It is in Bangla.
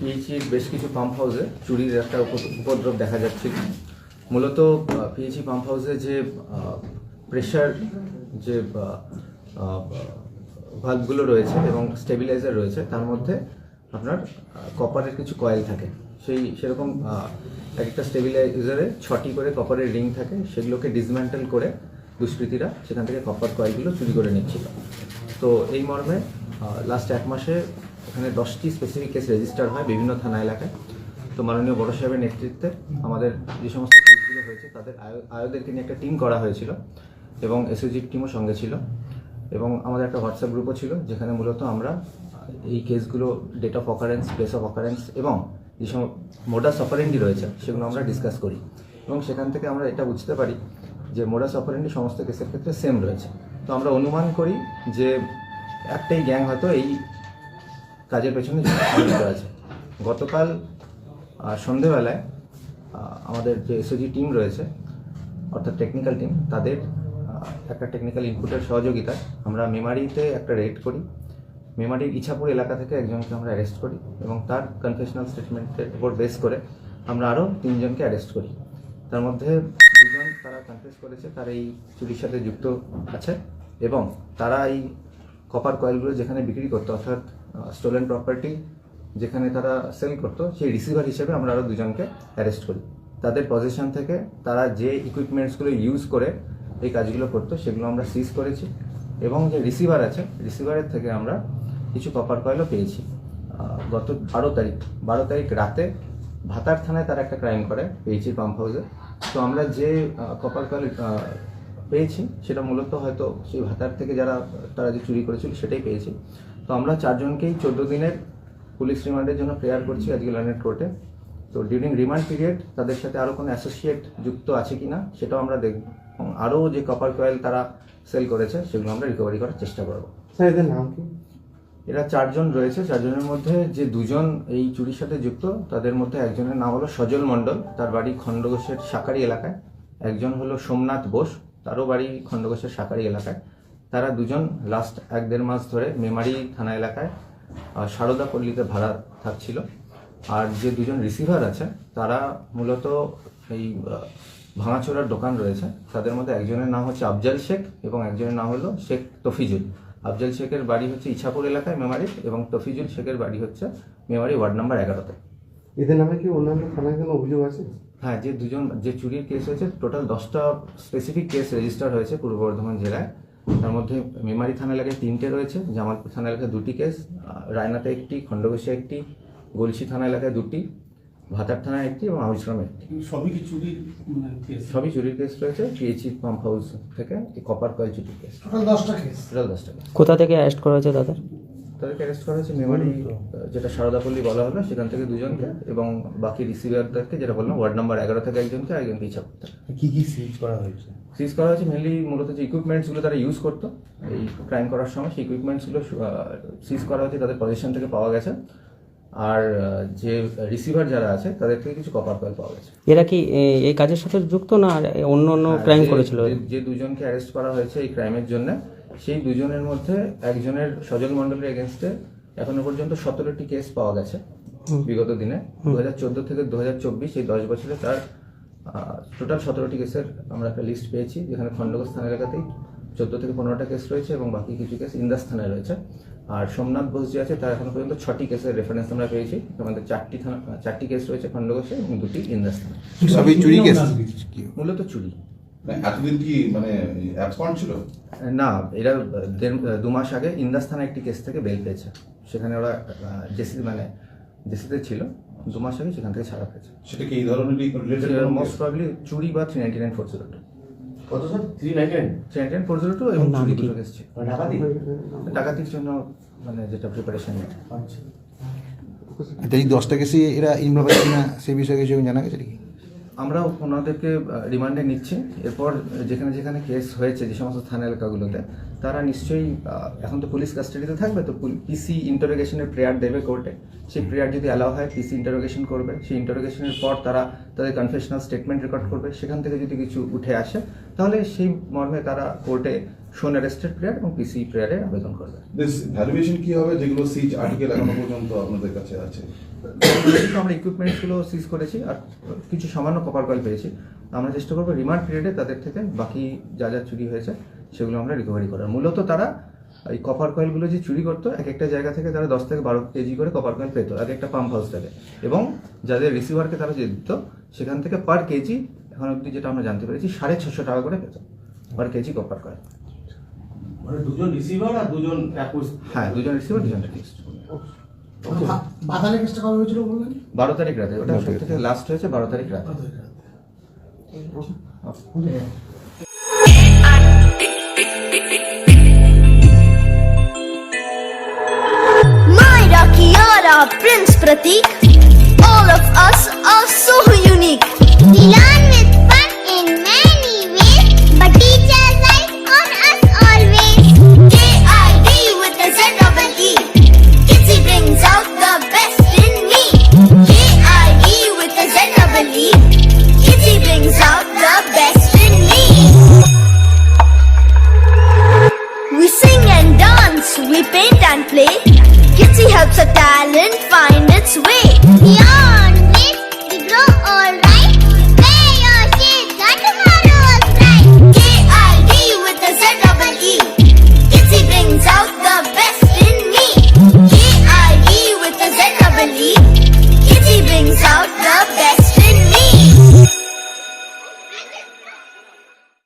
পিএইচির বেশ কিছু পাম্প হাউসে চুরির একটা উপ- উপদ্রব দেখা যাচ্ছিল মূলত পিএইচি পাম্প হাউসে যে প্রেশার যে ভাল্বগুলো রয়েছে এবং স্টেবিলাইজার রয়েছে, তার মধ্যে আপনার কপারের কিছু কয়েল থাকে। সেই, সেরকম এক একটা স্টেবিলাইজারে ছটি করে কপারের রিং থাকে, সেগুলোকে ডিসম্যান্টেল করে দুষ্কৃতীরা সেখান থেকে কপার কয়েলগুলো চুরি করে নিচ্ছিল। তো এই মর্মে লাস্ট এক মাসে এখানে দশটি স্পেসিফিক কেস রেজিস্টার হয় বিভিন্ন থানা এলাকায়। তো মাননীয় বড় সাহেবের নেতৃত্বে আমাদের যে সমস্ত কেসগুলো হয়েছে, তাদের আয়- আয়োদেরকে নিয়ে একটা টিম করা হয়েছিল এবং এসওজির টিমও সঙ্গে ছিল। এবং আমাদের একটা হোয়াটসঅ্যাপ গ্রুপও ছিল, যেখানে মূলত আমরা এই কেসগুলো date of occurrence place of occurrence এবং যে সব মোডাস অপারেন্ডি রয়েছে, সেগুলো আমরা ডিসকাস করি। এবং সেখান থেকে আমরা এটা বুঝতে পারি যে মোডাস অপারেন্ডি সমস্ত কেসের ক্ষেত্রে সেম রয়েছে। তো আমরা অনুমান করি যে একটাই গ্যাং হয়তো এই কাজের পেছনে জড়িত আছে। গতকাল সন্ধেবেলায় আমাদের যে এসওজি টিম রয়েছে, অর্থাৎ টেকনিক্যাল টিম তাদের একটা টেকনিক্যাল ইনপুটের সহযোগিতায় আমরা মেমারিতে একটা রেড করি। মেমারির ইছাপুর এলাকা থেকে একজনকে আমরা অ্যারেস্ট করি এবং তার কনফেশনাল স্টেটমেন্টের উপর বেস করে আমরা আরও তিনজনকে অ্যারেস্ট করি। তার মধ্যে দুজন তারা কনফেস করেছে, তারা এই চুরির সাথে যুক্ত আছে এবং তারা এই কপার কয়েলগুলো যেখানে বিক্রি করতো, অর্থাৎ স্টোলেন প্রপার্টি যেখানে তারা সেল করতো, সেই রিসিভার হিসেবে আমরা আরও দুজনকে অ্যারেস্ট করি। তাদের পজিশন থেকে তারা যে ইকুইপমেন্টসগুলো ইউজ করে এই কাজগুলো করতো, সেগুলো আমরা সিজ করেছি এবং যে রিসিভার আছে রিসিভারের থেকে আমরা কিছু কপার কয়েলও পেয়েছি। গত বারো তারিখ বারো তারিখ রাতে ভাতার থানায় তারা একটা ক্রাইম করে পেয়েছি পাম্প হাউসে তো আমরা যে কপার কয়েল পেয়েছি, সেটা মূলত হয়তো সেই ভাতার থেকে যারা, তারা যে চুরি করেছিল, সেটাই পেয়েছি। তো আমরা চারজনকেই চোদ্দ দিনের পুলিশ রিমান্ডের জন্য প্রেয়ার করছি আজকে লন্ডন কোর্টে। তো ডিউরিং রিমান্ড পিরিয়ড তাদের সাথে আরও কোনো অ্যাসোসিয়েট যুক্ত আছে কি না সেটাও আমরা দেখব এবং আরও যে কপার কয়েল তারা সেল করেছে সেগুলো আমরা রিকভারি করার চেষ্টা করব। স্যার এদের নাম কি? এরা চারজন রয়েছে চারজনের মধ্যে যে দুজন এই চুরির সাথে যুক্ত তাদের মধ্যে একজনের নাম হলো সজল মণ্ডল তার বাড়ি খণ্ডঘোষের সাকারি এলাকায়। একজন হলো সোমনাথ বোস তারও বাড়ি খণ্ডঘোষের সাকারি এলাকায়। তারা দুজন লাস্ট এক দেড় মাস ধরে মেমারি থানা এলাকায় সারদা পল্লীতে ভাড়া থাকছিল। আর যে দুজন রিসিভার আছে তারা মূলত এই ভাঙাচোরার দোকান রয়েছে। তাদের মধ্যে একজনের নাম হচ্ছে আফজাল শেখ এবং একজনের নাম হলো শেখ তফিজুল। আফজাল শেখের বাড়ি হচ্ছে ইছাপুর এলাকায় মেমারি এবং তফিজুল শেখের বাড়ি হচ্ছে মেমারি ওয়ার্ড নাম্বার এগারোতে। এদের নামে কি অন্যান্য থানায় কোনো অভিযোগ আছে? হ্যাঁ যে দুজন যে চুরির কেস হয়েছে টোটাল দশটা স্পেসিফিক কেস রেজিস্টার হয়েছে পূর্ব বর্ধমান জেলায়। তার মধ্যে মেমারি থানা এলাকায় তিনটে রয়েছে। জামালপুর থানা এলাকায় দুটি কেস রায়নাতে একটি খণ্ডঘোষে একটি গলসি থানা এলাকায় দুটি ভাতার থানায় একটি এবং আউসগ্রামে একটি। সবই কি চুরির মানে সবই চুরির কেস রয়েছে। পিএইচি পাম্প হাউস থেকে কপার কয়েল চুরির কেস। টোটাল দশটা কেস? টোটাল দশটা কেস। কোথা থেকে অ্যারেস্ট করা হয়েছে তাদের? তাদেরকে অ্যারেস্ট করা হয়েছে মেমারি যেটা সারদাপল্লী বলা হলো সেখান থেকে দুজনকে এবং বাকি রিসিভারদেরকে যেটা বললাম ওয়ার্ড নাম্বার এগারো থেকে একজনকে আর একজনকে ইচ্ছা করতে। কি কি সিজ করা হয়েছে? সিজ করা হয়েছে মেনলি মূলত যে ইকুইপমেন্টসগুলো তারা ইউজ করতো এই ক্রাইম করার সময় সেই ইকুইপমেন্টসগুলো সিজ করা হয়েছে তাদের পজিশন থেকে পাওয়া গেছে। আর যে রিসিভার যারা আছে তাদের থেকে কিছু কপার কয়েল পাওয়া গেছে। এরা কি এই কাজের সাথে যুক্ত না আর অন্য অন্য হ্যাঁ, ক্রাইম করেছিল? যে- যে দুজনকে অ্যারেস্ট করা হয়েছে এই ক্রাইমের জন্য সেই দুজনের মধ্যে একজনের সজল মণ্ডলের এগেনস্টে এখনও পর্যন্ত সতেরোটি কেস পাওয়া গেছে বিগত দিনে। দু হাজার চোদ্দ থেকে দু হাজার চব্বিশ এই দশ বছরে তার টোটাল সতেরোটি কেসের আমরা একটা লিস্ট পেয়েছি যেখানে খণ্ডঘোষ থানা এলাকাতেই চোদ্দ থেকে পনেরোটা কেস রয়েছে এবং বাকি কিছু কেস ইন্দাস থানায় রয়েছে। আর সোমনাথ বোস যে আছে তার এখনও পর্যন্ত ছটি কেসের রেফারেন্স আমরা পেয়েছি। আমাদের চারটি থানা চারটি কেস রয়েছে খণ্ডঘোষে এবং দুটি ইন্দাস থানায়। সবই চুরি কেস মূলত চুরি। মানে এতদিন কি মানে ছিল? না এরা দেড়- দু মাস আগে ইন্দাস থানা একটি কেস থেকে বেল পেয়েছে। সেখানে ওরা জেসি মানে জেসিতে ছিল। দু মাস আগে সেখান থেকে ছাড়া পেয়েছে। সেটা কি এই ধরনের রিলেটেড মোস্ট প্রবলি চুরি বা three ninety nine four zero two কত sir? Three ninety three ninety nine four zero two এবং চুরি কি? দুটো কেস ছিল। ডাকাতি? ডাকাতির জন্য মানে যেটা প্রিপারেশন আচ্ছা। আচ্ছা এই দশটা কেসে এরা ইনভলভ আছে কিনা সেই বিষয়ে কিছু জানা গেছে নাকি? আমরা ওনাদেরকে রিমান্ডে নিচ্ছি। এরপর যেখানে যেখানে কেস হয়েছে যে সমস্ত থানা এলাকাগুলোতে, তারা নিশ্চয়ই এখন তো পুলিশ কাস্টাডিতে থাকবে, তো পিসি ইন্টারোগেশনের প্রেয়ার দেবে কোর্টে সেই প্রেয়ার যদি অ্যালাউ হয় পিসি ইন্টারোগেশন করবে। সেই ইন্টারোগেশনের পর তারা তাদের কনফেশনাল স্টেটমেন্ট রেকর্ড করবে। সেখান থেকে যদি কিছু উঠে আসে, তাহলে সেই মর্মে তারা কোর্টে শোন অ্যারেস্টেড প্লেয়ার এবং পিসি প্লেয়ারে আবেদন করবে দিস ভ্যালুয়েশন কি হবে? যেগুলো সিজ আর্টিকেল এখনও পর্যন্ত আপনাদের কাছে আছে। আমরা ইকুইপমেন্টসগুলো সিজ করেছি আর কিছু সামান্য কপার কয়েল পেয়েছি। আমরা চেষ্টা করব রিমান্ড পিরিয়ডে তাদের থেকে বাকি যা যা চুরি হয়েছে সেগুলো আমরা রিকভারি করার। মূলত তারা এই কপার কয়েলগুলো যে চুরি করতো এক একটা জায়গা থেকে তারা দশ থেকে বারো কেজি করে কপার কয়েল পেতো এক একটা পাম্প হাউস থেকে। এবং যাদের রিসিভারকে তারা যে দিত সেখান থেকে পার কেজি এখন অবধি যেটা আমরা জানতে পেরেছি সাড়ে ছশো টাকা করে পেত পার কেজি কপার কয়েল মানে দুজন রিসিভার আর দুজন হ্যাঁ দুজন রিসিভার দুজন রিলিস্ট বাধালে কেসটা কবে হয়েছিল বললেন? বারো তারিখ রাতে ওটা সব থেকে লাস্ট হয়েছে বারো তারিখ রাতে। My Rakiara Prince Pratik. Paint and play. Kitsy helps a talent find its way. Are